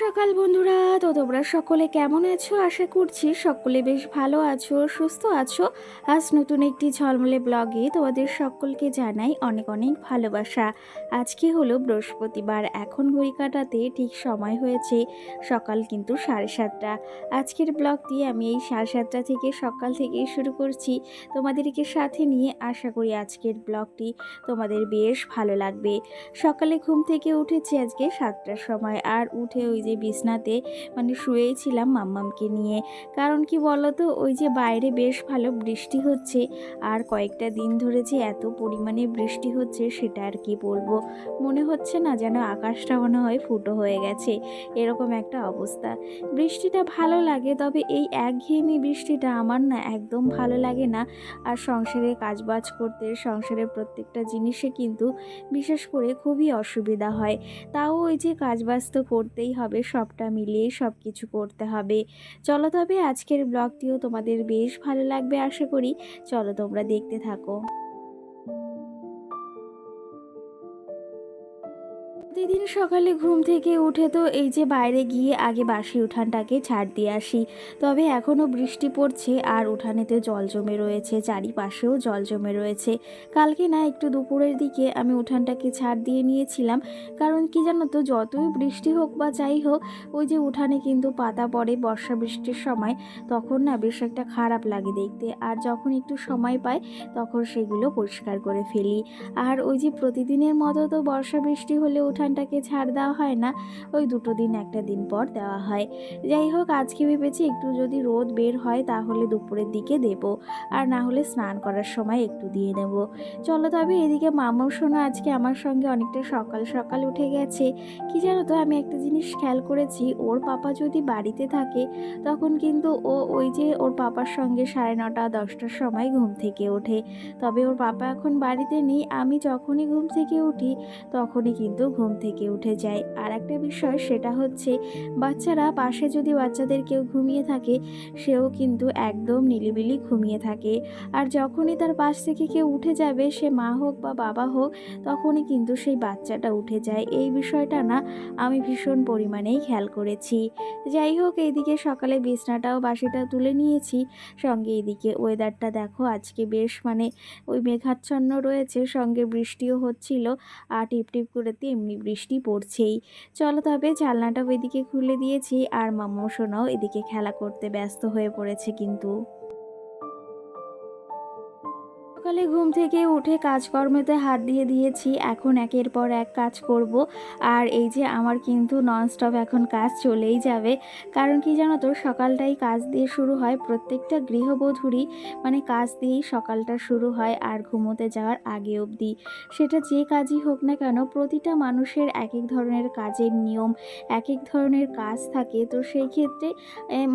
সকাল বন্ধুরা। তো তোমরা সকলে কেমন আছো? আশা করছি সকলে বেশ ভালো আছো, সুস্থ আছো। আজ নতুন একটি ঝলমলে ব্লগে তোমাদের সকলকে জানাই অনেক অনেক ভালোবাসা। আজকে হলো বৃহস্পতিবার, এখন ঘড়ি কাটাতে ঠিক সময় হয়েছে সকাল কিন্তু সাড়ে সাতটা। আজকের ব্লগটি আমি এই সাড়ে সাতটা থেকে সকাল থেকে শুরু করছি। তোমাদেরকে সাথে নিয়ে আশা করি আজকের ব্লগটি তোমাদের বেশ ভালো লাগবে। সকালে ঘুম থেকে উঠেছি আজকে সাতটার সময়, আর উঠে ওই যে বিছনাতে মানে শুয়েই ছিলাম মাম্মামকে নিয়ে। কারণ কি বলতো, ওই যে বাইরে বেশ ভালো বৃষ্টি হচ্ছে, আর কয়েকটা দিন ধরে যে এত পরিমাণে বৃষ্টি হচ্ছে সেটা আর কি বলব। মনে হচ্ছে না যেন আকাশটা মনে হয় ফুটো হয়ে গেছে, এরকম একটা অবস্থা। বৃষ্টিটা ভালো লাগে, তবে এই একঘেয়েমি বৃষ্টিটা আমার না একদম ভালো লাগে না। আর সংসারে কাজবাজ করতে, সংসারের প্রত্যেকটা জিনিসে কিন্তু বিশেষ করে খুবই অসুবিধা হয়। তাও ওই যে কাজবাজ তো করতেই হবে। সবটা মিলিয়ে সব কিছু করতে হবে। চলো তবে আজকের ব্লগটিও তোমাদের বেশ ভালো লাগবে আশা করি। চলো তোমরা দেখতে থাকো। প্রতিদিন সকালে ঘুম থেকে উঠে তো এই যে বাইরে গিয়ে আগে বাসি উঠানটাকে ছাড় দিয়ে আসি। তবে এখনও বৃষ্টি পড়ছে আর উঠানেতে জল জমে রয়েছে, চারিপাশেও জল জমে রয়েছে। কালকে না একটু দুপুরের দিকে আমি উঠানটাকে ছাড় দিয়ে নিয়েছিলাম। কারণ কি জানো তো, যতই বৃষ্টি হোক বা যাই হোক, ওই যে উঠানে কিন্তু পাতা পড়ে বর্ষা বৃষ্টির সময়, তখন না বেশ একটা খারাপ লাগে দেখতে। আর যখন একটু সময় পাই, তখন সেগুলো পরিষ্কার করে ফেলি। আর ওই যে প্রতিদিনের মতো তো বর্ষা বৃষ্টি হলে উঠানটাকে ছাড় দেওয়া হয় না। ওই দুটো দিন একটা দিন পর দেওয়া হয়। যাই হোক, আজকে ভেবেছি একটু যদি রোদ বের হয় তাহলে দুপুরের দিকে দেব। আর না হলে স্নান করার সময় একটু দিয়ে নেব। চলো তবে এদিকে মামাও শোনো আজকে আমার সঙ্গে অনেকটা সকাল সকাল উঠে গেছে। কি জানো তো, আমি একটা জিনিস খেয়াল করেছি, ওর পাপা যদি বাড়িতে থাকে তখন কিন্তু ও ওই যে ওর পাপার সঙ্গে সাড়ে নটা, দশটার সময় ঘুম থেকে ওঠে। তবে ওর পাপা এখন বাড়িতে নেই, আমি যখনই ঘুম থেকে উঠি তখনই কিন্তু ঘুম থেকে উঠে যায়। আর একটা বিষয় সেটা হচ্ছে, বাচ্চারা পাশে যদি বাচ্চাদের কেউ ঘুমিয়ে থাকে, সেও কিন্তু একদম নিলিবিলি ঘুমিয়ে থাকে। আর যখনই তার পাশ থেকে কেউ উঠে যাবে, সে মা হোক বা বাবা হোক, তখনই কিন্তু সেই বাচ্চাটা উঠে যায়। এই বিষয়টা না, আমি ভীষণ পরিমাণেই খেয়াল করেছি। যাই হোক, এইদিকে সকালে বিছনাটাও বাসিটা তুলে নিয়েছি। সঙ্গে এইদিকে ওয়েদারটা দেখো, আজকে বেশ মানে ওই মেঘাচ্ছন্ন রয়েছে, সঙ্গে বৃষ্টিও হচ্ছিল। আর টিপ টিপ করে তো এমনি বৃষ্টি পড়ছেই। চলো তবে জানলাটা ওইদিকে খুলে দিয়েছি আর মাম্মু সোনাও এদিকে খেলা করতে ব্যস্ত হয়ে পড়েছে কিন্তু। সকালে ঘুম থেকে উঠে কাজকর্মেতে হাত দিয়ে দিয়েছি। এখন একের পর এক কাজ করব। আর এই যে আমার কিন্তু ননস্টপ এখন কাজ চলেই যাবে। কারণ কি জানো তো সকালটাই কাজ দিয়ে শুরু হয় প্রত্যেকটা গৃহবধূরই। মানে কাজ দিয়েই সকালটা শুরু হয় আর ঘুমোতে যাওয়ার আগে অবধি। সেটা যে কাজই হোক না কেন, প্রতিটা মানুষের এক এক ধরনের কাজের নিয়ম এক এক ধরনের কাজ থাকে। তো সেই ক্ষেত্রে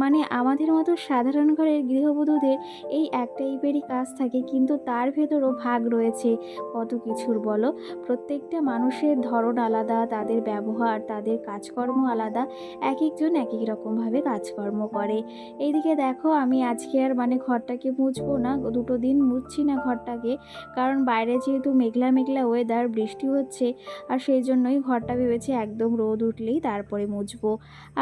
মানে আমাদের মতো সাধারণ ঘরের গৃহবধূদের এই এক টাইপেরই কাজ থাকে। কিন্তু তার ভেতরও ভাগ রয়েছে। কত কিছুর বলো? প্রত্যেকটা মানুষের ধরন আলাদা, তাদের ব্যবহার, তাদের কাজকর্ম আলাদা। এক একজন এক এক রকমভাবে কাজকর্ম করে। এইদিকে দেখো, আমি আজকে আর মানে ঘরটাকে মুছবো না, দুটো দিন মুছছি না ঘরটাকে। কারণ বাইরে যেহেতু মেঘলা মেঘলা ওয়েদার বৃষ্টি হচ্ছে, আর সেই জন্যই ঘরটা ভেবেছি একদম রোদ উঠলেই তারপরে মুছবো।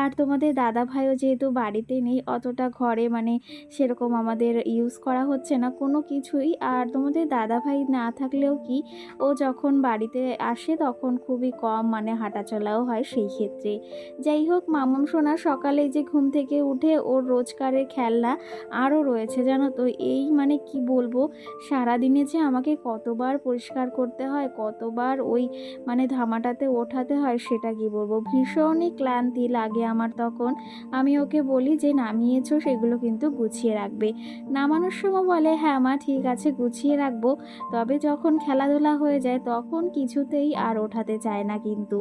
আর তোমাদের দাদা ভাইও যেহেতু বাড়িতে নেই, অতটা ঘরে মানে সেরকম আমাদের ইউজ করা হচ্ছে না, কোনো কিছুই। আর তোমাদের দাদা ভাই না থাকলেও কি ও যখন বাড়িতে আসে তখন খুবই কম মানে হাঁটাচলাও হয় সেই ক্ষেত্রে। যাই হোক, মামুন সোনা সকালে যে ঘুম থেকে উঠে ওর রোজকারের খেলনা আরও রয়েছে, জানো তো? এই মানে কি বলব? সারাদিনে যে আমাকে কতবার পরিষ্কার করতে হয়, কতবার ওই মানে ধামাটাতে ওঠাতে হয় সেটা কি বলব? ভীষণই ক্লান্তি লাগে আমার তখন। আমি ওকে বলি যে, নামিয়েছো, সেগুলো কিন্তু গুছিয়ে রাখবে। নামানোর সময় বলে হ্যাঁ মা, ঠিক আছে, গুছিয়ে রাখব। তবে যখন খেলাধুলা হয়ে যায় তখন কিছুতেই আর ওঠাতে চায় না কিন্তু।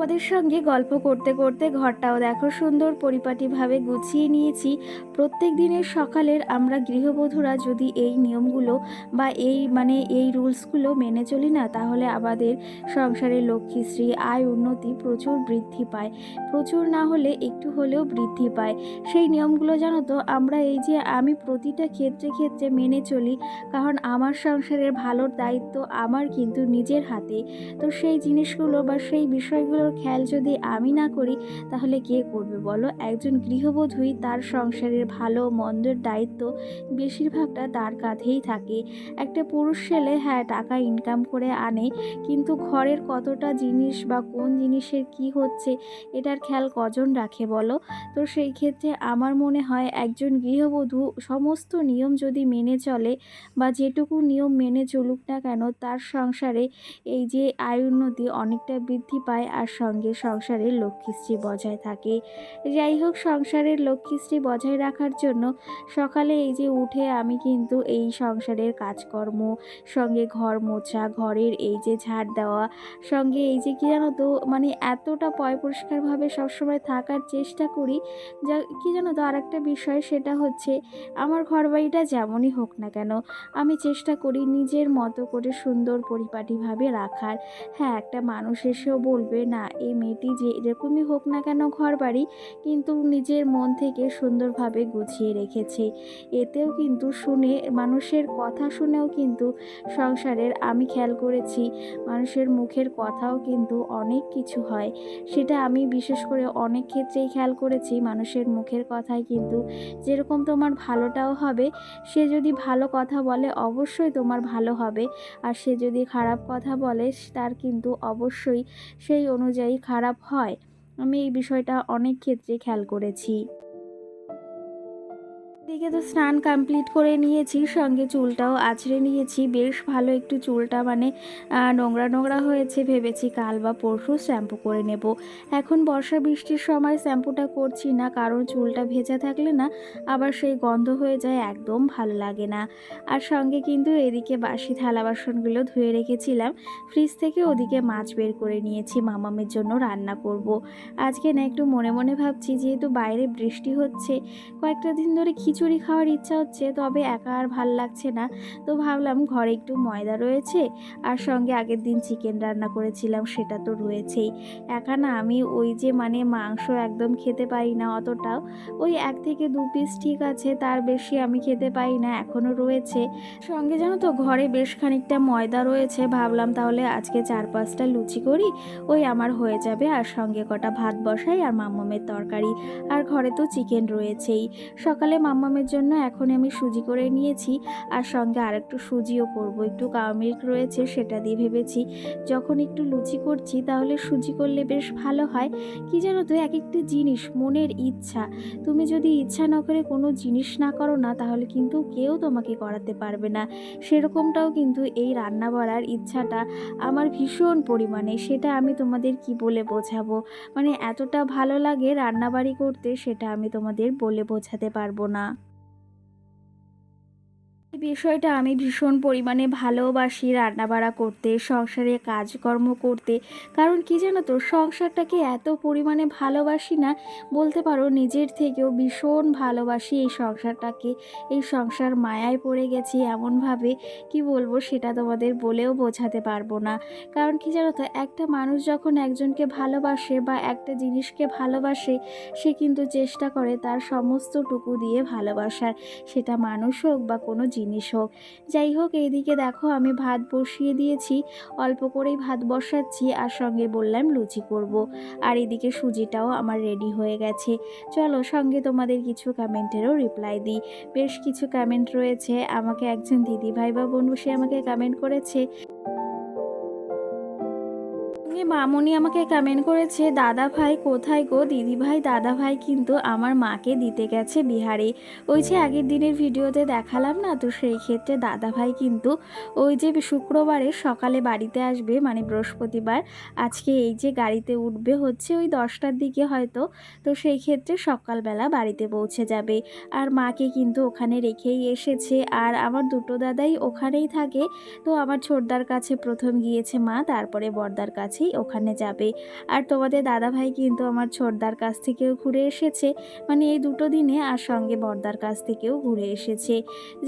তোমাদের সঙ্গে গল্প করতে করতে ঘরটাও দেখো সুন্দর পরিপাটিভাবে গুছিয়ে নিয়েছি। প্রত্যেক দিনের সকালের আমরা গৃহবধূরা যদি এই নিয়মগুলো বা এই মানে এই রুলসগুলো মেনে চলি না, তাহলে আমাদের সংসারের লক্ষ্মীশ্রী আয় উন্নতি প্রচুর বৃদ্ধি পায়। প্রচুর না হলে একটু হলেও বৃদ্ধি পায়। সেই নিয়মগুলো জানো তো, আমরা এই যে আমি প্রতিটা ক্ষেত্রে ক্ষেত্রে মেনে চলি, কারণ আমার সংসারের ভালোর দায়িত্ব আমার কিন্তু নিজের হাতে। তো সেই জিনিসগুলো বা সেই বিষয়গুলোর খেয়াল যদি আমি না করি, তাহলে কে করবে বলো? একজন গৃহবধূই তার সংসারের ভালো মন্দের দায়িত্ব বেশিরভাগটা তার কাঁধেই থাকে। একটা পুরুষ ছেলে হ্যাঁ টাকা ইনকাম করে আনে, কিন্তু ঘরের কতটা জিনিস বা কোন জিনিসের কি হচ্ছে, এটার খেয়াল কজন রাখে বলো? তো সেই ক্ষেত্রে আমার মনে হয় একজন গৃহবধূ সমস্ত নিয়ম যদি মেনে চলে বা যেটুকু নিয়ম মেনে চলুক না কেন, তার সংসারে এই যে আয় উন্নতি অনেকটা বৃদ্ধি পায় আর সঙ্গে সংসারের লক্ষ্মীশ্রী বজায় থাকে। যাই হোক সংসারের লক্ষ্মীশ্রী বজায় রাখার জন্য সকালে এই যে উঠে আমি কিন্তু এই সংসারের কাজকর্ম, সঙ্গে ঘর মোছা, ঘরের এই যে ঝাড় দেওয়া, সঙ্গে এই যে কি জানো তো মানে এতটা পয় পরিষ্কারভাবে সবসময় থাকার চেষ্টা করি যা, কি জানো তো, আরেকটা বিষয় সেটা হচ্ছে আমার ঘর বাড়িটা যেমনই হোক না কেন, আমি চেষ্টা করি নিজের মতো করে সুন্দর পরিপাটিভাবে রাখার। হ্যাঁ একটা মানুষ এসেও বলবে, না এই মেয়েটি যে এরকমই হোক না কেন ঘর বাড়ি কিন্তু নিজের মন থেকে সুন্দরভাবে গুছিয়ে রেখেছে। এতেও কিন্তু শুনে, মানুষের কথা শুনেও কিন্তু সংসারের আমি খেয়াল করেছি, মানুষের মুখের কথাও কিন্তু অনেক কিছু হয়। সেটা আমি বিশেষ করে অনেক ক্ষেত্রেই খেয়াল করেছি, মানুষের মুখের কথায় কিন্তু যেরকম তোমার ভালোটাও হবে, সে যদি ভালো কথা বলে অবশ্যই তোমার ভালো হবে। আর সে যদি খারাপ কথা বলে, তার কিন্তু অবশ্যই সেই অনুযায়ী খারাপ হয়। আমি এই বিষয়টা অনেক ক্ষেত্রে খেয়াল করেছি। দিকে তো স্নান কমপ্লিট করে নিয়েছি, সঙ্গে চুলটাও আছড়ে নিয়েছি। বেশ ভালো একটু চুলটা মানে নোংরা নোংরা হয়েছে ভেবেছি কাল বা পরশু শ্যাম্পু করে নেব। এখন বর্ষা বৃষ্টির সময় শ্যাম্পুটা করছি না, কারণ চুলটা ভেজা থাকলে না আবার সেই গন্ধ হয়ে যায়, একদম ভালো লাগে না। আর সঙ্গে কিন্তু এদিকে বাসি থালা বাসনগুলো ধুয়ে রেখেছিলাম, ফ্রিজ থেকে ওদিকে মাছ বের করে নিয়েছি, মামামের জন্য রান্না করব। আজকে না একটু মনে মনে ভাবছি, যেহেতু বাইরে বৃষ্টি হচ্ছে, কয়েকটা দিন ধরে খিচুড়ি খাওয়ার ইচ্ছা হচ্ছে, তবে একা আর ভালো লাগছে না। তো ভাবলাম ঘরে একটু ময়দা রয়েছে, আর সঙ্গে আগের দিন চিকেন রান্না করেছিলাম, সেটা তো রয়েছেই। একা না, আমি ওই যে মানে মাংস একদম খেতে পারি না অতটাও। ওই এক থেকে দু পিস ঠিক আছে, তার বেশি আমি খেতে পারি না, এখনও রয়েছে। সঙ্গে জানো তো, ঘরে বেশ খানিকটা ময়দা রয়েছে, ভাবলাম তাহলে আজকে চার পাঁচটা লুচি করি, ওই আমার হয়ে যাবে, আর সঙ্গে কটা ভাত বসাই, আর মাম্মামের তরকারি, আর ঘরে তো চিকেন রয়েছেই। সকালে মাম্মামের জন্য এখন আমি সুজি করে নিয়েছি আর সঙ্গে আর একটু সুজিও করব। একটু কাউ মিল্ক রয়েছে সেটা দিয়ে ভেবেছি যখন একটু লুচি করছি তাহলে সুজি করলে বেশ ভালো হয়। কি জানো তো এক একটা জিনিস মনের ইচ্ছা। তুমি যদি ইচ্ছা না করে কোনো জিনিস না করো না, তাহলে কিন্তু কেউ তোমাকে করাতে পারবে না। সেরকমটাও কিন্তু এই রান্না করার ইচ্ছাটা আমার ভীষণ পরিমাণে, সেটা আমি তোমাদের কি বলে বোঝাবো? মানে এতটা ভালো লাগে রান্নাবাড়ি করতে, সেটা আমি তোমাদের বলে বোঝাতে পারব না। বিষয়টা আমি ভীষণ পরিমাণে ভালোবাসি রান্নাবাড়া করতে, সংসারে কাজকর্ম করতে। কারণ কি জানো তো, সংসারটাকে এত পরিমাণে ভালোবাসি না, বলতে পারো নিজের থেকেও ভীষণ ভালোবাসি এই সংসারটাকে। এই সংসার মায়ায় পড়ে গেছি এমনভাবে, কি বলব সেটা তোমাদের বলেও বোঝাতে পারব না। কারণ কি জানো তো, একটা মানুষ যখন একজনকে ভালোবাসে বা একটা জিনিসকে ভালোবাসে, সে কিন্তু চেষ্টা করে তার সমস্তটুকু দিয়ে ভালোবাসার। সেটা মানুষ হোক বা কোনো জিনিস হোক। যাই হোক এইদিকে দেখো আমি ভাত বসিয়ে দিয়েছি। অল্প করেই ভাত বসাচ্ছি আর সঙ্গে বললাম লুচি করব। আর এদিকে সুজিটাও আমার রেডি হয়ে গেছে। চলো সঙ্গে তোমাদের কিছু কমেন্টেরও রিপ্লাই দিই। বেশ কিছু কমেন্ট রয়েছে। আমাকে একজন দিদি ভাই বা বোন সে আমাকে কমেন্ট করেছে। সঙ্গে মামনি আমাকে কমেন্ট করেছে, দাদা ভাই কোথায় গো? দিদি ভাই, দাদা ভাই কিন্তু আমার মাকে দিতে গেছে বিহারে। ওই যে আগের দিনের ভিডিওতে দেখালাম না, তো সেই ক্ষেত্রে দাদা ভাই কিন্তু ওই যে শুক্রবারে সকালে বাড়িতে আসবে মানে বৃহস্পতিবার, আজকে এই যে গাড়িতে উঠবে হচ্ছে ওই দশটার দিকে হয়তো, তো সেই ক্ষেত্রে সকালবেলা বাড়িতে পৌঁছে যাবে। আর মাকে কিন্তু ওখানে রেখেই এসেছে, আর আমার দুটো দাদাই ওখানেই থাকে, তো আমার ছোটদার কাছে প্রথম গিয়েছে মা, তারপরে বর্দার কাছেই ওখানে যাবে। আর তোমাদের দাদাভাই কিন্তু আমার ছোটদার কাছ থেকেও ঘুরে এসেছে। মানে এই দুটো দিনে আর সঙ্গে বর্দার কাছ থেকেও ঘুরে এসেছে।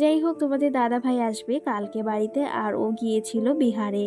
যাই হোক, তোমাদের দাদাভাই আসবে কালকে বাড়িতে আর ও গিয়েছিল বিহারে।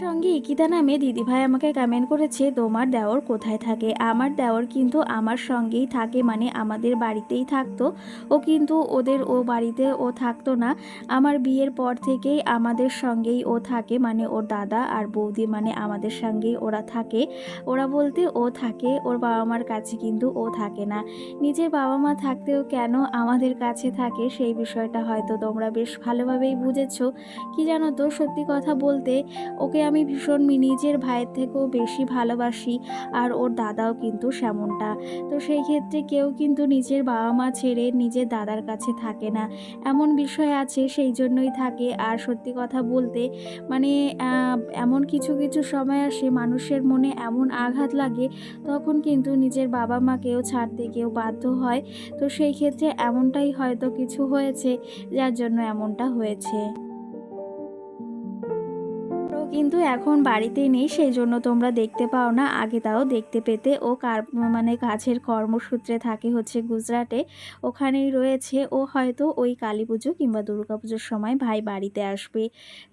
সঙ্গে ইকিতা নামে দিদিভাই আমাকে কমেন্ট করেছে, তোমার দেওর কোথায় থাকে? আমার দেওর কিন্তু আমার সঙ্গেই থাকে মানে আমাদের বাড়িতেই থাকতো। ও কিন্তু ওদের ও বাড়িতে ও থাকতো না। আমার বিয়ের পর থেকেই আমাদের সঙ্গেই ও থাকে মানে ওর দাদা আর বৌদি মানে আমাদের সঙ্গেই ওরা থাকে। ওরা বলতে ও থাকে, ওর বাবা মার কাছে কিন্তু ও থাকে না। নিজের বাবা মা থাকতেও কেন আমাদের কাছে থাকে, সেই বিষয়টা হয়তো তোমরা বেশ ভালোভাবেই বুঝেছ। কি জানো তো, সত্যি কথা বলতে, ওকে আমি ভীষণ নিজের ভাইয়ের থেকেও বেশি ভালোবাসি আর ওর দাদাও কিন্তু সেমনটা। তো সেই ক্ষেত্রে কেউ কিন্তু নিজের বাবা মা ছেড়ে নিজের দাদার কাছে থাকে না। এমন বিষয় আছে, সেই জন্যই থাকে। আর সত্যি কথা বলতে মানে এমন কিছু কিছু সময় আসে মানুষের মনে এমন আঘাত লাগে, তখন কিন্তু নিজের বাবা মাকেও ছাড়তে কেউ বাধ্য হয়। তো সেই ক্ষেত্রে এমনটাই হয়তো কিছু হয়েছে, যার জন্য এমনটা হয়েছে। কিন্তু এখন বাড়িতে নেই সেই জন্য তোমরা দেখতে পাও না। আগে তাও দেখতে পেতে ও কার মানে কাছের কর্মসূত্রে থাকে হচ্ছে গুজরাটে। ওখানেই রয়েছে। ও হয়তো ওই কালী পুজো কিংবা দুর্গা পুজোর সময় ভাই বাড়িতে আসবে।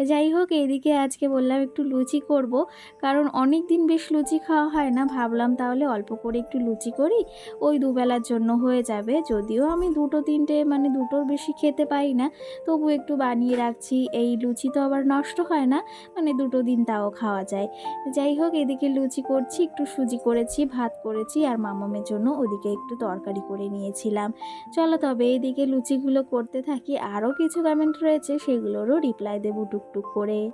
যাই হোক, এইদিকে আজকে বললাম একটু লুচি করব। কারণ অনেক দিন বেশ লুচি খাওয়া হয় না। ভাবলাম তাহলে অল্প করে একটু লুচি করি। ওই দুবেলার জন্য হয়ে যাবে। যদিও আমি দুটো তিনটে মানে দুটোর বেশি খেতে পাই না। তবু একটু বানিয়ে রাখছি। এই লুচি তো আবার নষ্ট হয় না। মানে দুটো দিন তাও খাওয়া যায়। যাই হোক, এদিকে লুচি করছি, একটু সুজি করেছি, ভাত করেছি, আর মামামের জন্য ওদিকে একটু তরকারি করে নিয়েছিলাম। চলো তবে এদিকে লুচিগুলো করতে থাকি। আরও কিছু কমেন্ট রয়েছে, সেগুলোরও রিপ্লাই দেবো টুকটুক করে।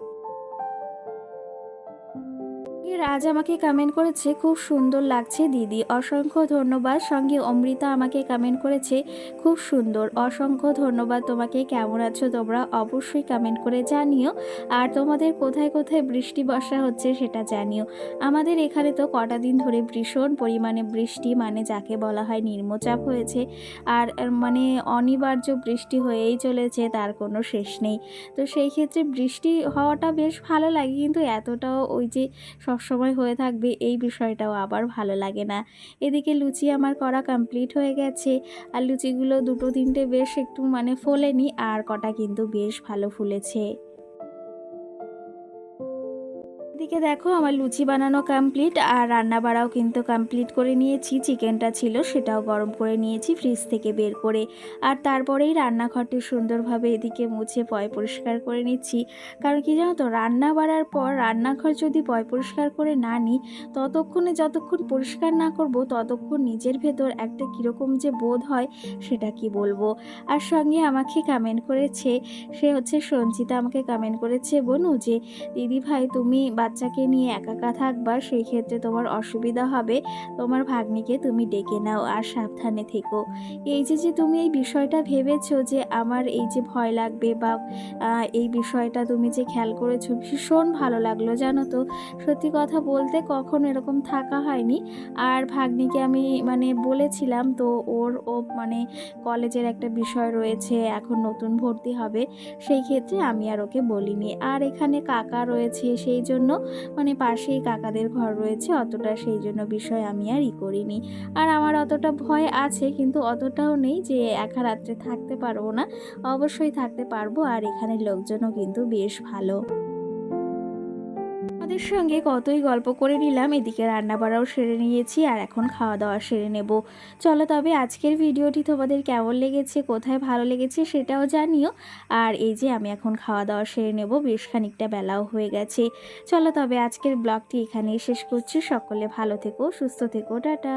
রাজ আমাকে কমেন্ট করেছে, খুব সুন্দর লাগছে দিদি। অসংখ্য ধন্যবাদ। সঙ্গে অমৃতা আমাকে কমেন্ট করেছে, খুব সুন্দর। অসংখ্য ধন্যবাদ তোমাকে। কেমন আছো তোমরা? অবশ্যই কমেন্ট করে জানিও। আর তোমাদের কোথায় কোথায় বৃষ্টি বর্ষা হচ্ছে সেটা জানিও। আমাদের এখানে তো কটা দিন ধরে ভীষণ পরিমাণে বৃষ্টি মানে যাকে বলা হয় নির্মচাপ হয়েছে। আর মানে অনিবার্য বৃষ্টি হয়েই চলেছে, তার কোনো শেষ নেই। তো সেই ক্ষেত্রে বৃষ্টি হওয়াটা বেশ ভালো লাগে, কিন্তু এতটাও ওই যে সবসময় হয়ে থাকবে, এই বিষয়টাও আবার ভালো লাগে না। এদিকে লুচি আমার করা কমপ্লিট হয়ে গেছে। আর লুচিগুলো দুটো তিনটে বেশ একটু মানে ফোলেনি, আর কটা কিন্তু বেশ ভালো ফুলেছে। এদিকে দেখো আমার লুচি বানানো কমপ্লিট আর রান্না বাড়াও কিন্তু কমপ্লিট করে নিয়েছি। চিকেনটা ছিল, সেটাও গরম করে নিয়েছি ফ্রিজ থেকে বের করে। আর তারপরেই রান্নাঘরটি সুন্দরভাবে এদিকে মুছে পয় পরিষ্কার করে নিচ্ছি। কারণ কি জানো তো রান্না বাড়ার পর রান্নাঘর যদি পয় পরিষ্কার করে না নিই, ততক্ষণে যতক্ষণ পরিষ্কার না করব, ততক্ষণ নিজের ভেতর একটা কীরকম যে বোধ হয়, সেটা কি বলব? আর সঙ্গে আমাকে কমেন্ট করেছে, সে হচ্ছে সঞ্চিতা আমাকে কমেন্ট করেছে, বনু যে দিদি ভাই তুমি বাচ্চাকে নিয়ে একা একা থাকবা সেই ক্ষেত্রে তোমার অসুবিধা হবে। তোমার ভাগ্নিকে তুমি ডেকে নাও আর সাবধানে থেকো। এই যে যে তুমি এই বিষয়টা ভেবেছো যে আমার এই যে ভয় লাগবে বা এই বিষয়টা তুমি যে খেয়াল করেছ, ভীষণ ভালো লাগল জানো তো। সত্যি কথা বলতে কখনো এরকম থাকা হয়নি। আর ভাগ্নিকে আমি মানে বলেছিলাম তো ওর, ও মানে কলেজের একটা বিষয় রয়েছে, এখন নতুন ভর্তি হবে। সেই ক্ষেত্রে আমি আর ওকে বলিনি। আর এখানে কাকা রয়েছে, সেই জন্য মানে পাশেই কাকাদের ঘর রয়েছে, অতটা সেই জন্য বিষয় আমি আর ই করিনি। আর আমার অতটা ভয় আছে, কিন্তু অতটাও নেই যে একা রাত্রে থাকতে পারব না। অবশ্যই থাকতে পারব, আর এখানে লোকজনও কিন্তু বেশ ভালো। আমাদের সঙ্গে কতই গল্প করে নিলাম, এদিকে রান্না বাড়াও সেরে নিয়েছি আর এখন খাওয়া দাওয়া সেরে নেব। চলো তবে আজকের ভিডিওটি তোমাদের কেমন লেগেছে, কোথায় ভালো লেগেছে সেটাও জানিও। আর এই যে আমি এখন খাওয়া দাওয়া সেরে নেব, বেশ খানিকটা বেলাও হয়ে গেছে। চলো তবে আজকের ব্লগটি এখানেই শেষ করছি, সকলে ভালো থেকো, সুস্থ থেকো, টাটা।